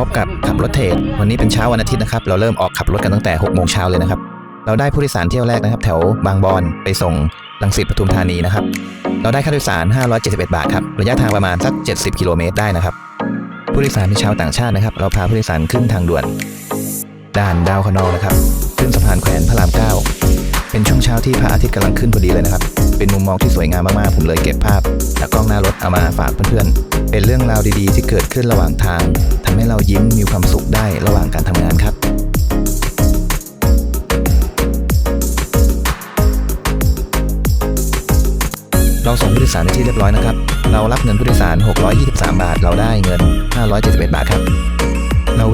พบกับขับรถเทรดวันนี้เป็นเช้าวันอาทิตย์นะครับ เราเริ่มออกขับรถกันตั้งแต่6โมงเช้าเลยนะครับ เราได้ผู้โดยสารเที่ยวแรกนะครับ แถวบางบอนไปส่งลังสิตปทุมธานีนะครับ เราได้ค่าโดยสาร 571 บาทครับ ระยะทางประมาณสัก 70 กิโลเมตรได้นะครับ ผู้โดยสารเป็นชาวต่างชาตินะครับ เราพาผู้โดยสารขึ้นทางด่วน ด่านดาวคะนองนะครับ ขึ้นสะพานแขวนพระราม 9 เป็นช่วงเช้าที่พระอาทิตย์กำลังขึ้นพอดีเลยนะครับ เป็นมุมมองที่สวยงามมากๆ ผมเลยเก็บภาพจากกล้องหน้ารถเอามาฝากเพื่อนๆ เป็นเรื่องราวดีๆ ที่เกิดขึ้นระหว่างทางทำให้เรายิ้มมีความสุขได้ระหว่างการทำงานครับเราส่งผู้โดยสารในที่เรียบร้อยนะครับ เรารับเงินผู้โดยสาร 623 บาท เราได้เงิน 571 บาทครับ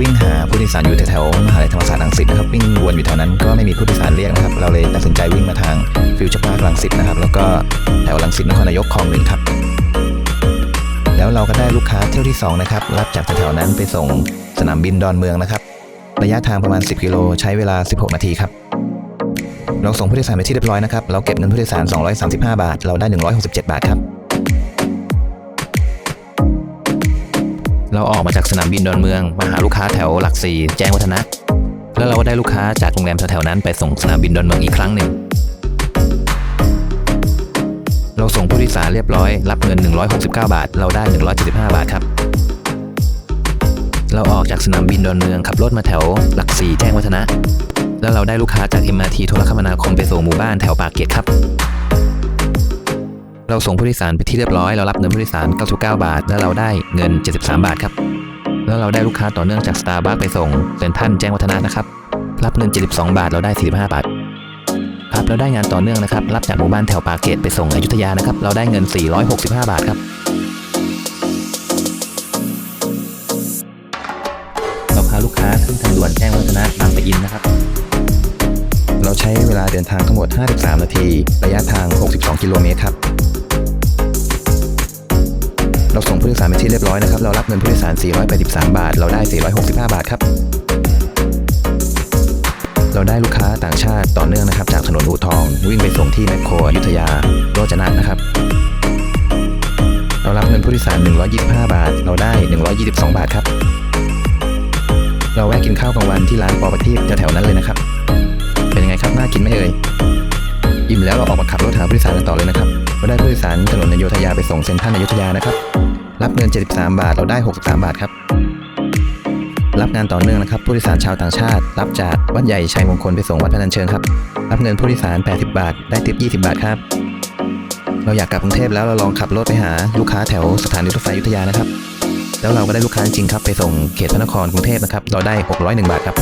วิ่งหาผู้โดยสารอยู่แถวๆมหาลัยธรรมศาสตร์รังสิตนะครับวิ่งวนอยู่แถวนั้นก็ไม่มีผู้โดยสารเรียกนะครับ เราเลยตัดสินใจวิ่งมาทางฟิวเจอร์พาร์ครังสิตนะครับ แล้วก็แถวรังสิตนครนายกคลองหนึ่งครับ แล้วเราก็ได้ลูกค้าเที่ยวที่สองนะครับ รับจากแถวๆนั้นไปส่งสนามบินดอนเมืองนะครับ ระยะทางประมาณ 10 กิโลใช้เวลา 16 นาทีครับเราส่งผู้โดยสารไปที่เรียบร้อยนะครับ เราเก็บเงินผู้โดยสาร 235 บาท เราได้ 167 บาทครับ เราออกมาจากสนามบินดอนเมืองมาหาลูกค้าแถวหลักสี่แจ้งวัฒนะ แล้วเราก็ได้ลูกค้าจากโรงแรมแถวๆนั้นไปส่งสนามบินดอนเมืองอีกครั้งหนึ่ง เราส่งผู้โดยสารเรียบร้อย รับเงิน 169 บาท เราได้ 175 บาทครับ เราออกจากสนามบินดอนเมืองขับรถมาแถวหลักสี่แจ้งวัฒนะ แล้วเราได้ลูกค้าจาก MRT โทรคมนาคมไปส่งหมู่บ้านแถวปากเกร็ดครับ เราส่งผู้โดยสารไปที่เรียบร้อย เรารับเงินผู้โดยสาร 99 บาท แล้วเราได้เงิน 73 บาทครับ แล้วเราได้ลูกค้าต่อเนื่องจาก Starbucks ไปส่งเซ็นทรัลแจ้งวัฒนะนะครับ รับเงิน 72 บาท เราได้ 45 บาท ครับ เราได้งานต่อเนื่องนะครับ รับจากหมู่บ้านแถวปากเกร็ดไปส่งอยุธยานะครับ เราได้เงิน 465 บาทครับ เราพาลูกค้าขึ้นทางด่วนแจ้งวัฒนะบางปะอินนะครับเราใช้เวลาเดินทางทั้งหมด 53 นาที ระยะทาง 62 กิโลเมตรครับ ผู้โดยสารไปที่เรียบร้อยนะครับ เรารับเงินผู้โดยสาร 483 บาท เราได้ 465 บาทครับ เราได้ลูกค้าต่างชาติต่อเนื่องนะครับ จากถนนอู่ทอง วิ่งไปส่งที่แมคโครอยุธยาโรจนะนะครับ เรารับเงินผู้โดยสาร 125 บาท เราได้ 122 บาทครับ เราแวะกินข้าวกลางวันที่ร้านปอประทีปแถวๆนั้นเลยนะครับ เป็นยังไงครับน่ากินไหมเอ่ยอิ่มแล้วเราออกมาขับรถหาผู้โดยสารกันต่อเลยนะครับเราได้ผู้โดยสารถนนอโยธยาไปส่งเซ็นทรัลอยุธยานะครับ รับเงิน 73 บาท เราได้ 63 บาทครับ รับงานต่อเนื่องนะครับ ผู้โดยสารชาวต่างชาติ รับจากวัดใหญ่ชัยมงคลไปส่งวัดพนัญเชิงครับ รับเงินผู้โดยสาร 80 บาท ได้ทิป 20 บาทครับ เราอยากกลับกรุงเทพแล้วเราลองขับรถไปหาลูกค้าแถวสถานีรถไฟยุทธยานะครับ แล้วเราก็ได้ลูกค้าจริงครับไปส่งเขตพระนครกรุงเทพนะครับ เราได้ 601 บาทครับ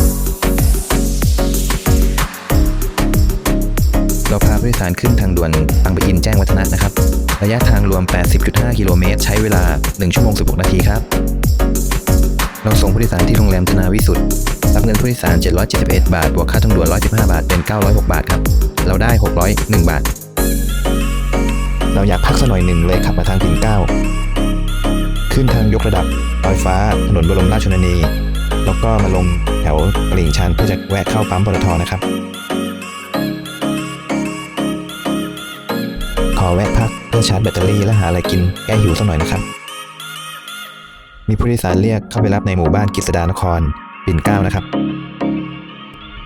เราพาผู้โดยสารขึ้นทางด่วนบางปะอินแจ้งวัฒนะนะครับ ระยะทางรวม 80.5 กิโลเมตร ใช้เวลา 1 ชั่วโมง 16 นาทีครับ เราส่งผู้โดยสารที่โรงแรมธนาวิสุทธ์รับเงินผู้โดยสาร 771 บาท บวกค่าทางด่วน 115 บาท เป็น 906 บาทครับ เราได้ 601 บาท เราอยากพักสักหน่อยหนึ่งเลยขับมาทางปิ่นเกล้า ขึ้นทางยกระดับลอยฟ้า ถนนบรมราชชนนี แล้วก็มาลงแถวตลิ่งชันเพื่อจะแวะเข้าปั๊มปตทนะครับ อแวะพักเพื่อชาร์จแบตเตอรี่และหาอะไรกินแก้หิวสักหน่อยนะครับ มีผู้โดยสารเรียกเข้าไปรับในหมู่บ้านกฤษดานครปิ่นเก้านะครับ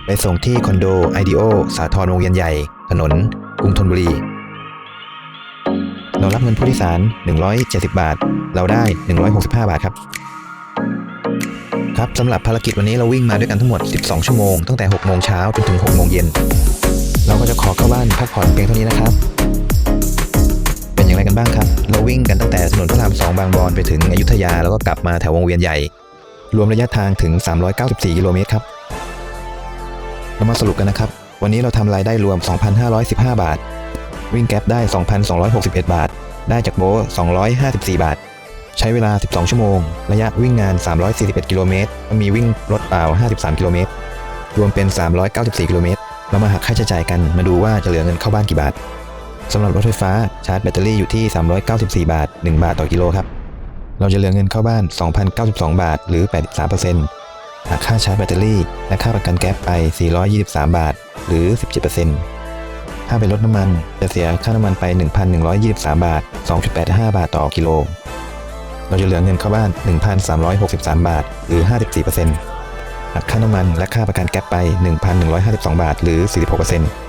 ไปส่งที่คอนโดไอเดโอสาทรวงเวียนใหญ่ ถนน กรุงธนบุรี เรารับเงินผู้โดยสาร 170 บาท เราได้ 165 บาทครับครับสำหรับภารกิจวันนี้เราวิ่งมาด้วยกันทั้งหมด 12 ชั่วโมง ตั้งแต่ 6 โมงเช้าจนถึง 6 โมงเย็น เราก็จะขอเข้าบ้านพักผ่อนเพียงเท่านี้นะครับ อย่างไรกันบ้างครับ เราวิ่งกันตั้งแต่ถนนพระราม2บางบอนไปถึงอยุธยาแล้วก็กลับมาแถววงเวียนใหญ่ รวมระยะทางถึง 394 กิโลเมตรครับ เรามาสรุปกันนะครับ วันนี้เราทำรายได้รวม 2,515 บาท วิ่งแก๊ปได้ 2,261 บาท ได้จากโบ254 บาท ใช้เวลา 12 ชั่วโมง ระยะวิ่งงาน 341 กิโลเมตรมีวิ่งรถเปล่า 53 กิโลเมตร รวมเป็น 394 กิโลเมตร เรามาหักค่าใช้จ่ายกัน มาดูว่าจะเหลือเงินเข้าบ้านกี่บาท สำหรับรถไฟฟ้าชาร์จแบตเตอรี่อยู่ที่ 394 บาท 1 บาทต่อกิโลครับ เราจะเหลือเงินเข้าบ้าน 2,092 บาท หรือ 83%หักค่าชาร์จแบตเตอรี่และค่าประกันแก๊ปไป 423 บาท หรือ 17%ถ้าเป็นรถน้ำมันจะเสียค่าน้ำมันไป 1,123 บาท 2.85 บาทต่อกิโล เราจะเหลือเงินเข้าบ้าน 1,363 บาท หรือ 54%หักค่าน้ำมันและค่าประกันแก๊ปไป 1,152 บาท หรือ 46%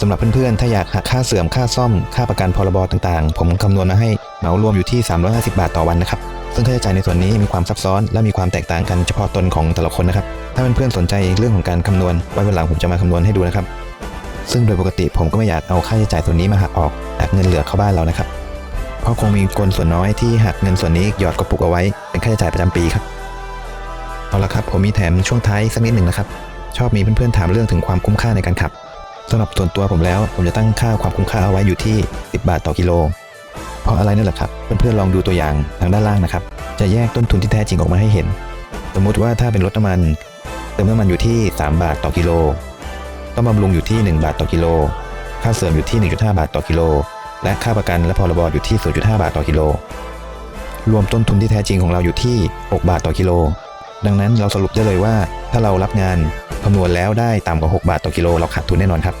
สำหรับเพื่อนๆ ถ้าอยากหักค่าเสื่อมค่าซ่อม ค่าประกันพรบต่างๆ ผมคำนวณมาให้เหมารวมอยู่ที่ 350 บาทต่อวันนะครับ ซึ่งค่าใช้จ่ายในส่วนนี้มีความซับซ้อน และมีความแตกต่างกันเฉพาะตนของแต่ละคนนะครับ ถ้าเพื่อนๆ สนใจเรื่องของการคำนวณ ไว้วันหลังผมจะมาคำนวณให้ดูนะครับ ซึ่งโดยปกติผมก็ไม่อยากเอาค่าใช้จ่ายส่วนนี้มาหักออกหักเงินเหลือเข้าบ้านเรานะครับ เพราะคงมีคนส่วนน้อยที่หักเงินส่วนนี้หยอดกระปุกเอาไว้ เป็นค่าใช้จ่ายประจำปีครับ เอาละครับ ผมมีแถมช่วงท้ายสักนิดหนึ่งนะครับ ชอบมีเพื่อนๆถามเรื่องถึงความคุ้มค่าในการขับ สำหรับส่วนตัวผมแล้ว ผมจะตั้งค่าความคุ้มค่าเอาไว้อยู่ที่ 10 บาทต่อกิโล เพราะอะไรนั่นแหละครับ เพื่อนๆลองดูตัวอย่างทางด้านล่างนะครับ จะแยกต้นทุนที่แท้จริงออกมาให้เห็น สมมุติว่าถ้าเป็นรถน้ำมันเติมน้ำมันอยู่ที่ 3 บาทต่อกิโล ต้องบำรุงอยู่ที่ 1 บาทต่อกิโล ค่าเสริมอยู่ที่ 1.5 บาทต่อกิโล และค่าประกันและพรบอยู่ที่ 0.5 บาทต่อกิโล รวมต้นทุนที่แท้จริงของเราอยู่ที่ 6 บาทต่อกิโล ดังนั้นเราสรุปได้เลยว่าถ้าเรารับงาน คำนวณแล้วได้ต่ำกว่า 6 บาทต่อกิโลเราขาดทุนแน่นอนครับ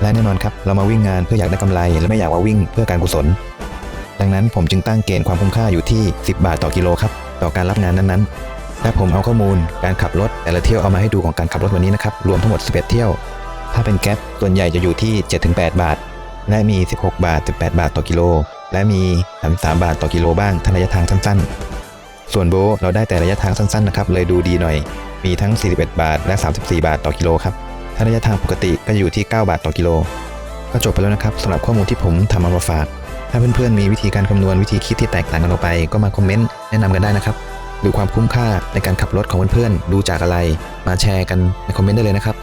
และแน่นอนครับเรามาวิ่งงานเพื่ออยากได้กำไร และไม่อยากมาวิ่งเพื่อการกุศล ดังนั้นผมจึงตั้งเกณฑ์ความคุ้มค่าอยู่ที่ 10 บาทต่อกิโลครับต่อการรับงานนั้นๆและผมเอาข้อมูลการขับรถแต่ละเที่ยวเอามาให้ดูของการขับรถวันนี้นะครับรวมทั้งหมด 11 เที่ยว ถ้าเป็นแก๊ปส่วนใหญ่จะอยู่ที่ 7-8 บาท และมี 16 บาท 18 บาทต่อกิโลและมี 33 บาทต่อกิโลบ้างถ้าระยะทางสั้นๆ ส่วนโบเราได้แต่ระยะทางสั้นๆนะครับเลยดูดีหน่อย มีทั้ง 41 บาท และ 34 บาทต่อกิโลครับ ถ้าระยะทางปกติก็อยู่ที่ 9 บาทต่อกิโล ก็จบไปแล้วนะครับสำหรับข้อมูลที่ผมทำมามาฝาก ถ้าเพื่อนๆมีวิธีการคำนวณวิธีคิดที่แตกต่างกันออกไป ก็มาคอมเมนต์แนะนำกันได้นะครับดูความคุ้มค่าในการขับรถของเพื่อนๆดูจากอะไร มาแชร์กันในคอมเมนต์ได้เลยนะครับ